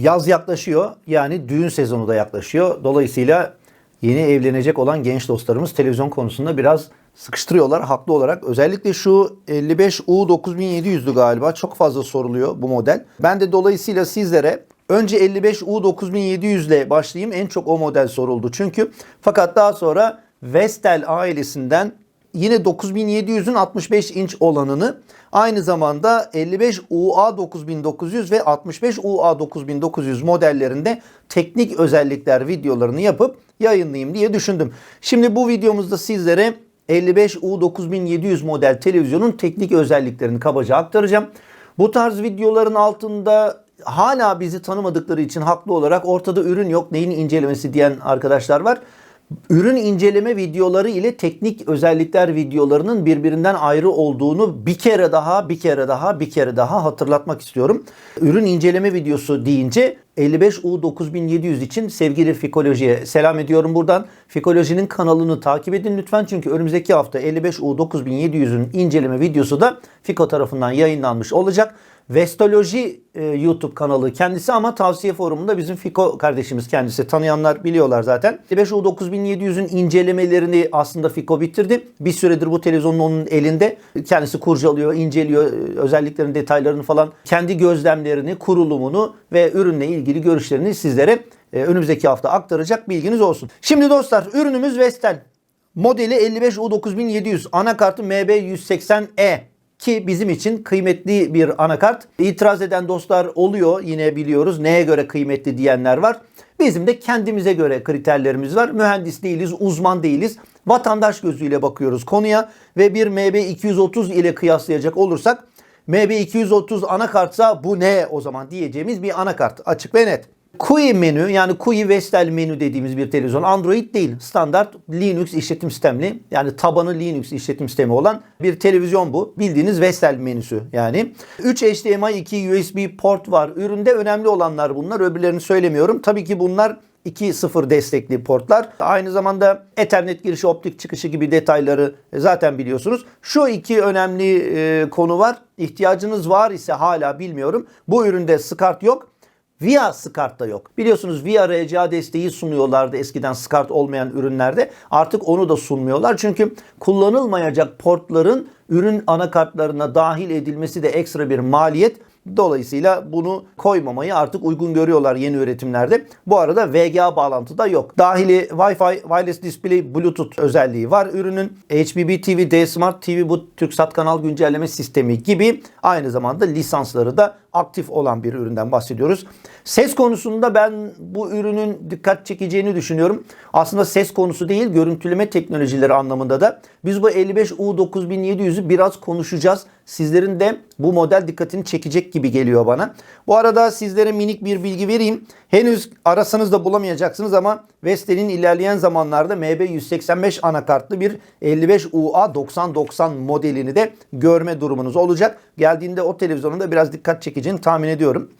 Yaz yaklaşıyor. Yani düğün sezonu da yaklaşıyor. Dolayısıyla yeni evlenecek olan genç dostlarımız televizyon konusunda biraz sıkıştırıyorlar haklı olarak. Özellikle şu 55U 9700'dü galiba. Çok fazla soruluyor bu model. Ben de dolayısıyla sizlere önce 55U 9700 ile başlayayım. En çok o model soruldu çünkü. Fakat daha sonra Vestel ailesinden yine 9700'ün 65 inç olanını aynı zamanda 55 UA 9900 ve 65 UA 9900 modellerinde teknik özellikler videolarını yapıp yayınlayayım diye düşündüm. Şimdi bu videomuzda sizlere 55 U 9700 model televizyonun teknik özelliklerini kabaca aktaracağım. Bu tarz videoların altında hala bizi tanımadıkları için haklı olarak ortada ürün yok neyin incelemesi diyen arkadaşlar var. Ürün inceleme videoları ile teknik özellikler videolarının birbirinden ayrı olduğunu bir kere daha, bir kere daha, bir kere daha hatırlatmak istiyorum. Ürün inceleme videosu deyince 55U 9700 için sevgili Fikoloji'ye selam ediyorum buradan. Fikoloji'nin kanalını takip edin lütfen çünkü önümüzdeki hafta 55U 9700'ün inceleme videosu da Fiko tarafından yayınlanmış olacak. Vestoloji e, YouTube kanalı kendisi ama tavsiye forumunda bizim Fiko kardeşimiz kendisi. Tanıyanlar biliyorlar zaten. 55U 9700'ün incelemelerini aslında Fiko bitirdi. Bir süredir bu televizyonun onun elinde. Kendisi kurcalıyor, inceliyor e, özelliklerin detaylarını falan. Kendi gözlemlerini, kurulumunu ve ürünle ilgili görüşlerini sizlere e, önümüzdeki hafta aktaracak bilginiz olsun. Şimdi dostlar ürünümüz Vestel. Modeli 55U9700 anakartı MB180E ki bizim için kıymetli bir anakart. İtiraz eden dostlar oluyor yine biliyoruz. Neye göre kıymetli diyenler var. Bizim de kendimize göre kriterlerimiz var. Mühendis değiliz, uzman değiliz. Vatandaş gözüyle bakıyoruz konuya ve bir MB230 ile kıyaslayacak olursak MB230 anakartsa bu ne o zaman diyeceğimiz bir anakart açık ve net. QI menü yani QI Vestel menü dediğimiz bir televizyon Android değil standart Linux işletim sistemli yani tabanı Linux işletim sistemi olan bir televizyon bu. Bildiğiniz Vestel menüsü yani. 3 HDMI 2 USB port var. Üründe önemli olanlar bunlar öbürlerini söylemiyorum. Tabii ki bunlar 2.0 destekli portlar. Aynı zamanda Ethernet girişi, optik çıkışı gibi detayları zaten biliyorsunuz. Şu iki önemli e, konu var. İhtiyacınız var ise hala bilmiyorum. Bu üründe SCART yok. VIA SCART da yok. Biliyorsunuz VIA RCA desteği sunuyorlardı eskiden SCART olmayan ürünlerde. Artık onu da sunmuyorlar. Çünkü kullanılmayacak portların ürün anakartlarına dahil edilmesi de ekstra bir maliyet. Dolayısıyla bunu koymamayı artık uygun görüyorlar yeni üretimlerde. Bu arada VGA bağlantı da yok. Dahili Wi-Fi, Wireless Display, Bluetooth özelliği var. Ürünün HBB TV, D Smart TV bu TürkSat kanal güncelleme sistemi gibi aynı zamanda lisansları da aktif olan bir üründen bahsediyoruz. Ses konusunda ben bu ürünün dikkat çekeceğini düşünüyorum. Aslında ses konusu değil, görüntüleme teknolojileri anlamında da. Biz bu 55U9700'ü biraz konuşacağız. Sizlerin de bu model dikkatini çekecek gibi geliyor bana. Bu arada sizlere minik bir bilgi vereyim. Henüz arasanız da bulamayacaksınız ama Vestel'in ilerleyen zamanlarda MB185 anakartlı bir 55UA 9090 modelini de görme durumunuz olacak. Geldiğinde o televizyonun da biraz dikkat çekeceğini tahmin ediyorum.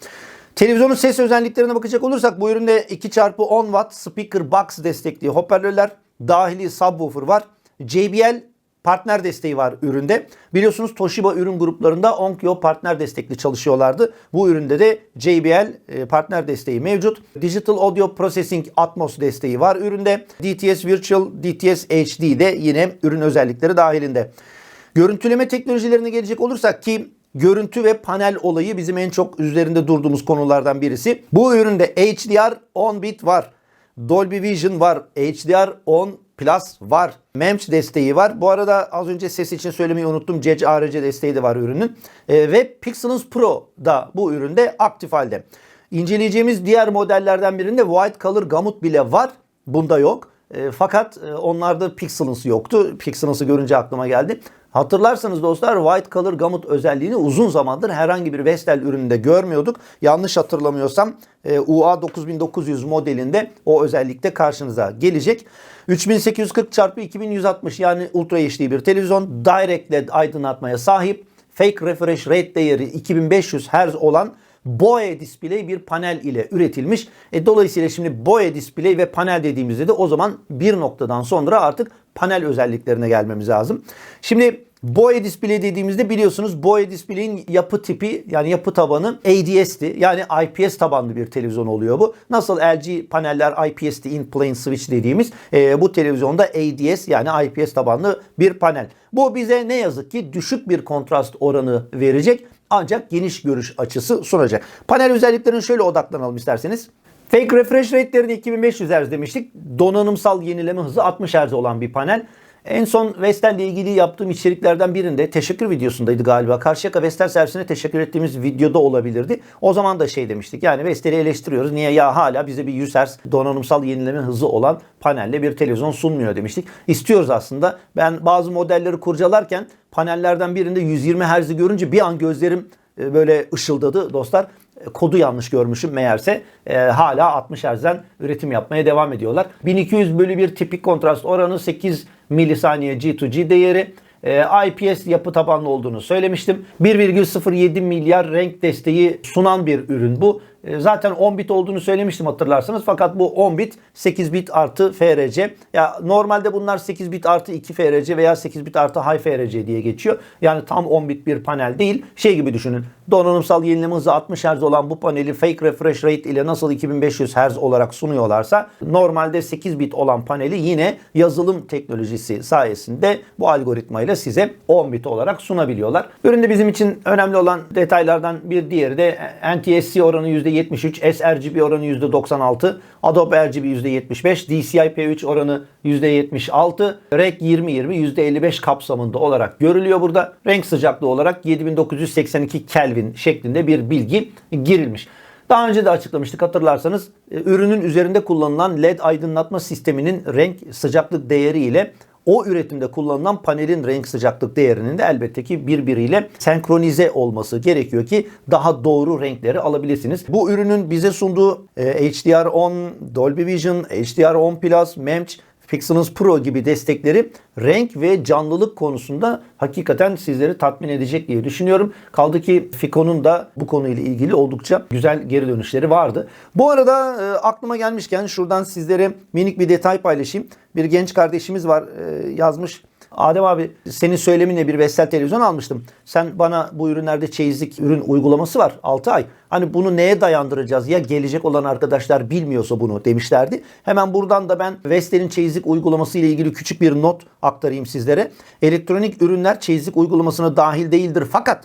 Televizyonun ses özelliklerine bakacak olursak bu üründe 2x10 watt speaker box destekli hoparlörler, dahili subwoofer var. JBL partner desteği var üründe. Biliyorsunuz Toshiba ürün gruplarında Onkyo partner destekli çalışıyorlardı. Bu üründe de JBL e, partner desteği mevcut. Digital Audio Processing Atmos desteği var üründe. DTS Virtual, DTS HD de yine ürün özellikleri dahilinde. Görüntüleme teknolojilerine gelecek olursak ki görüntü ve panel olayı bizim en çok üzerinde durduğumuz konulardan birisi. Bu üründe HDR 10 bit var. Dolby Vision var. HDR 10 Plus var. MEMS desteği var. Bu arada az önce ses için söylemeyi unuttum. CEC ARC desteği de var ürünün. E, ve Pixelance Pro da bu üründe aktif halde. İnceleyeceğimiz diğer modellerden birinde White Color Gamut bile var. Bunda yok. E, fakat onlarda Pixelance yoktu. Pixelance'ı görünce aklıma geldi. Hatırlarsanız dostlar White Color Gamut özelliğini uzun zamandır herhangi bir Vestel ürününde görmüyorduk. Yanlış hatırlamıyorsam e, UA 9900 modelinde o özellikte karşınıza gelecek. 3840 x 2160 yani Ultra HD bir televizyon. Direct LED aydınlatmaya sahip. Fake refresh rate değeri 2500 Hz olan BOE display bir panel ile üretilmiş. E, dolayısıyla şimdi BOE display ve panel dediğimizde de o zaman bir noktadan sonra artık panel özelliklerine gelmemiz lazım. Şimdi Boya display dediğimizde biliyorsunuz boya display'in yapı tipi yani yapı tabanı ADS'ti. Yani IPS tabanlı bir televizyon oluyor bu. Nasıl LG paneller IPS'ti in plane switch dediğimiz e, bu televizyonda ADS yani IPS tabanlı bir panel. Bu bize ne yazık ki düşük bir kontrast oranı verecek ancak geniş görüş açısı sunacak. Panel özelliklerine şöyle odaklanalım isterseniz. Fake refresh rate'lerini 2500 Hz demiştik. Donanımsal yenileme hızı 60 Hz olan bir panel. En son Vestel ile ilgili yaptığım içeriklerden birinde teşekkür videosundaydı galiba. Karşıyaka Vestel servisine teşekkür ettiğimiz videoda olabilirdi. O zaman da şey demiştik. Yani Vestel'i eleştiriyoruz. Niye ya hala bize bir 100 Hz donanımsal yenileme hızı olan panelle bir televizyon sunmuyor demiştik. İstiyoruz aslında. Ben bazı modelleri kurcalarken panellerden birinde 120 Hz'i görünce bir an gözlerim e, böyle ışıldadı dostlar kodu yanlış görmüşüm meğerse e, hala 60 Hz'den üretim yapmaya devam ediyorlar. 1200 bölü 1 tipik kontrast oranı 8 milisaniye G2G değeri. E, IPS yapı tabanlı olduğunu söylemiştim. 1,07 milyar renk desteği sunan bir ürün bu. E, zaten 10 bit olduğunu söylemiştim hatırlarsanız. Fakat bu 10 bit 8 bit artı FRC. Ya normalde bunlar 8 bit artı 2 FRC veya 8 bit artı high FRC diye geçiyor. Yani tam 10 bit bir panel değil. Şey gibi düşünün. Donanımsal yenileme hızı 60 Hz olan bu paneli fake refresh rate ile nasıl 2500 Hz olarak sunuyorlarsa normalde 8 bit olan paneli yine yazılım teknolojisi sayesinde bu algoritmayla size 10 bit olarak sunabiliyorlar. Üründe bizim için önemli olan detaylardan bir diğeri de NTSC oranı %73, sRGB oranı %96, Adobe RGB %75, DCI-P3 oranı %76, REC 2020 %55 kapsamında olarak görülüyor burada. Renk sıcaklığı olarak 7982 Kelvin şeklinde bir bilgi girilmiş. Daha önce de açıklamıştık hatırlarsanız e, ürünün üzerinde kullanılan LED aydınlatma sisteminin renk sıcaklık değeri ile o üretimde kullanılan panelin renk sıcaklık değerinin de elbette ki birbiriyle senkronize olması gerekiyor ki daha doğru renkleri alabilirsiniz. Bu ürünün bize sunduğu e, HDR10, Dolby Vision, HDR10 Plus, MEMC Pixelance Pro gibi destekleri renk ve canlılık konusunda hakikaten sizleri tatmin edecek diye düşünüyorum. Kaldı ki Fico'nun da bu konuyla ilgili oldukça güzel geri dönüşleri vardı. Bu arada e, aklıma gelmişken şuradan sizlere minik bir detay paylaşayım. Bir genç kardeşimiz var e, yazmış. Adem abi senin söyleminle bir Vestel televizyon almıştım. Sen bana bu ürünlerde çeyizlik ürün uygulaması var 6 ay. Hani bunu neye dayandıracağız ya gelecek olan arkadaşlar bilmiyorsa bunu demişlerdi. Hemen buradan da ben Vestel'in çeyizlik uygulaması ile ilgili küçük bir not aktarayım sizlere. Elektronik ürünler çeyizlik uygulamasına dahil değildir fakat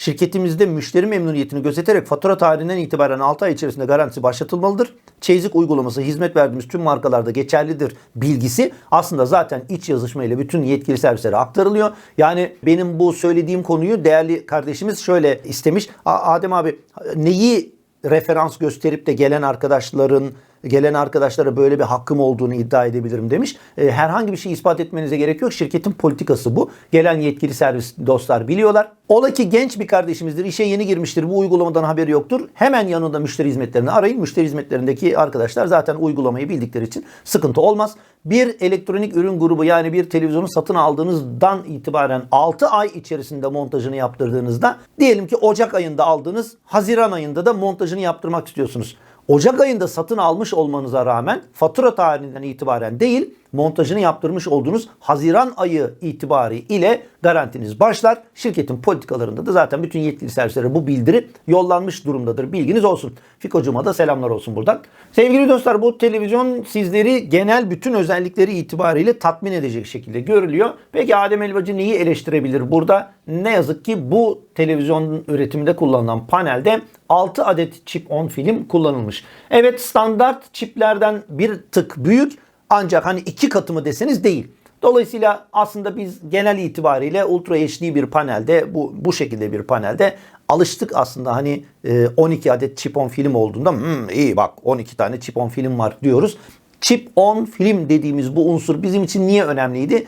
Şirketimizde müşteri memnuniyetini gözeterek fatura tarihinden itibaren 6 ay içerisinde garantisi başlatılmalıdır. Çeyizlik uygulaması hizmet verdiğimiz tüm markalarda geçerlidir bilgisi aslında zaten iç yazışma ile bütün yetkili servislere aktarılıyor. Yani benim bu söylediğim konuyu değerli kardeşimiz şöyle istemiş. Adem abi neyi referans gösterip de gelen arkadaşların gelen arkadaşlara böyle bir hakkım olduğunu iddia edebilirim demiş. E, herhangi bir şey ispat etmenize gerek yok. Şirketin politikası bu. Gelen yetkili servis dostlar biliyorlar. Ola ki genç bir kardeşimizdir, işe yeni girmiştir, bu uygulamadan haberi yoktur. Hemen yanında müşteri hizmetlerini arayın. Müşteri hizmetlerindeki arkadaşlar zaten uygulamayı bildikleri için sıkıntı olmaz. Bir elektronik ürün grubu yani bir televizyonu satın aldığınızdan itibaren 6 ay içerisinde montajını yaptırdığınızda diyelim ki Ocak ayında aldınız, Haziran ayında da montajını yaptırmak istiyorsunuz. Ocak ayında satın almış olmanıza rağmen fatura tarihinden itibaren değil montajını yaptırmış olduğunuz Haziran ayı itibari ile garantiniz başlar. Şirketin politikalarında da zaten bütün yetkili servislere bu bildiri yollanmış durumdadır. Bilginiz olsun. Fiko'cuma da selamlar olsun buradan. Sevgili dostlar bu televizyon sizleri genel bütün özellikleri itibariyle tatmin edecek şekilde görülüyor. Peki Adem Elbacı neyi eleştirebilir burada? Ne yazık ki bu televizyon üretiminde kullanılan panelde 6 adet chip on film kullanılmış. Evet standart çiplerden bir tık büyük ancak hani iki katı mı deseniz değil. Dolayısıyla aslında biz genel itibariyle Ultra HD bir panelde bu bu şekilde bir panelde alıştık aslında hani 12 e, adet chip on film olduğunda hmm, iyi bak 12 tane chip on film var diyoruz. Chip on film dediğimiz bu unsur bizim için niye önemliydi?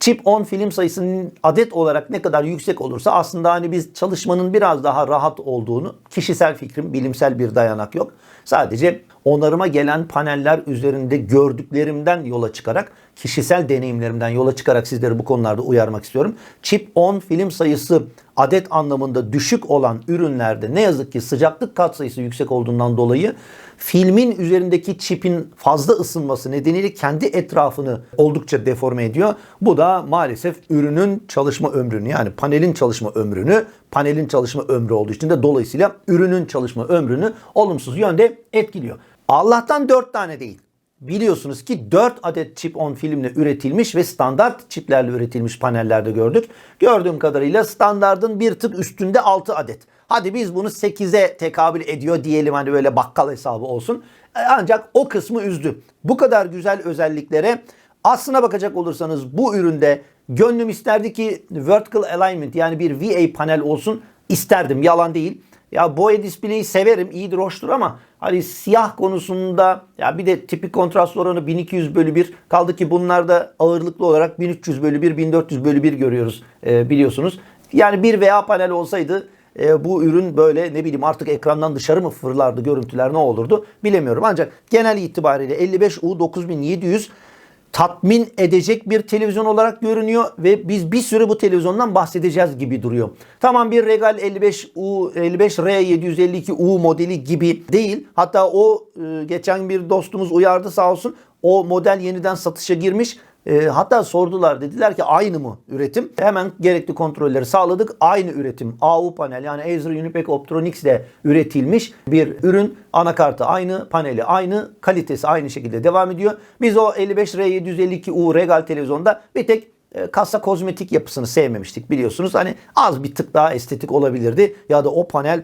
Chip on film sayısının adet olarak ne kadar yüksek olursa aslında hani biz çalışmanın biraz daha rahat olduğunu kişisel fikrim bilimsel bir dayanak yok. Sadece onarıma gelen paneller üzerinde gördüklerimden yola çıkarak kişisel deneyimlerimden yola çıkarak sizleri bu konularda uyarmak istiyorum. Chip on film sayısı adet anlamında düşük olan ürünlerde ne yazık ki sıcaklık katsayısı yüksek olduğundan dolayı filmin üzerindeki çipin fazla ısınması nedeniyle kendi etrafını oldukça deforme ediyor. Bu da maalesef ürünün çalışma ömrünü yani panelin çalışma ömrünü, panelin çalışma ömrü olduğu için de dolayısıyla ürünün çalışma ömrünü olumsuz yönde etkiliyor. Allah'tan 4 tane değil. Biliyorsunuz ki 4 adet chip on filmle üretilmiş ve standart çiplerle üretilmiş panellerde gördük. Gördüğüm kadarıyla standardın bir tık üstünde 6 adet. Hadi biz bunu 8'e tekabül ediyor diyelim hani böyle bakkal hesabı olsun. E, Ancak o kısmı üzdü. Bu kadar güzel özelliklere aslına bakacak olursanız bu üründe gönlüm isterdi ki vertical alignment yani bir VA panel olsun isterdim yalan değil. Ya boya display'i severim iyidir hoştur ama hani siyah konusunda ya bir de tipik kontrast oranı 1200 bölü 1 kaldı ki bunlarda ağırlıklı olarak 1300 bölü 1 1400 bölü 1 görüyoruz e, biliyorsunuz. Yani bir VA panel olsaydı e, bu ürün böyle ne bileyim artık ekrandan dışarı mı fırlardı görüntüler ne olurdu bilemiyorum. Ancak genel itibariyle 55U 9700 tatmin edecek bir televizyon olarak görünüyor ve biz bir süre bu televizyondan bahsedeceğiz gibi duruyor. Tamam bir Regal 55U 55R 752U modeli gibi değil. Hatta o e, geçen bir dostumuz uyardı sağ olsun. O model yeniden satışa girmiş. E, hatta sordular dediler ki aynı mı üretim? Hemen gerekli kontrolleri sağladık. Aynı üretim AU panel yani Acer Unipec Optronics ile üretilmiş bir ürün. Anakartı aynı, paneli aynı, kalitesi aynı şekilde devam ediyor. Biz o 55R752U Regal televizyonda bir tek e, kasa kozmetik yapısını sevmemiştik biliyorsunuz. Hani az bir tık daha estetik olabilirdi ya da o panel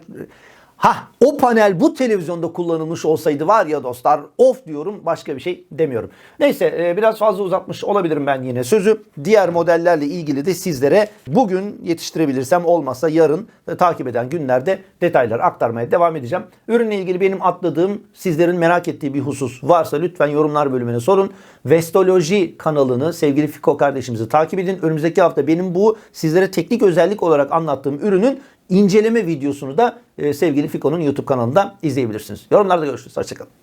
Ha o panel bu televizyonda kullanılmış olsaydı var ya dostlar of diyorum başka bir şey demiyorum. Neyse e, biraz fazla uzatmış olabilirim ben yine sözü. Diğer modellerle ilgili de sizlere bugün yetiştirebilirsem olmazsa yarın e, takip eden günlerde detaylar aktarmaya devam edeceğim. Ürünle ilgili benim atladığım sizlerin merak ettiği bir husus varsa lütfen yorumlar bölümüne sorun. Vestoloji kanalını sevgili Fiko kardeşimizi takip edin. Önümüzdeki hafta benim bu sizlere teknik özellik olarak anlattığım ürünün inceleme videosunu da e, sevgili Fiko'nun YouTube kanalında izleyebilirsiniz. Yorumlarda görüşürüz. Hoşçakalın.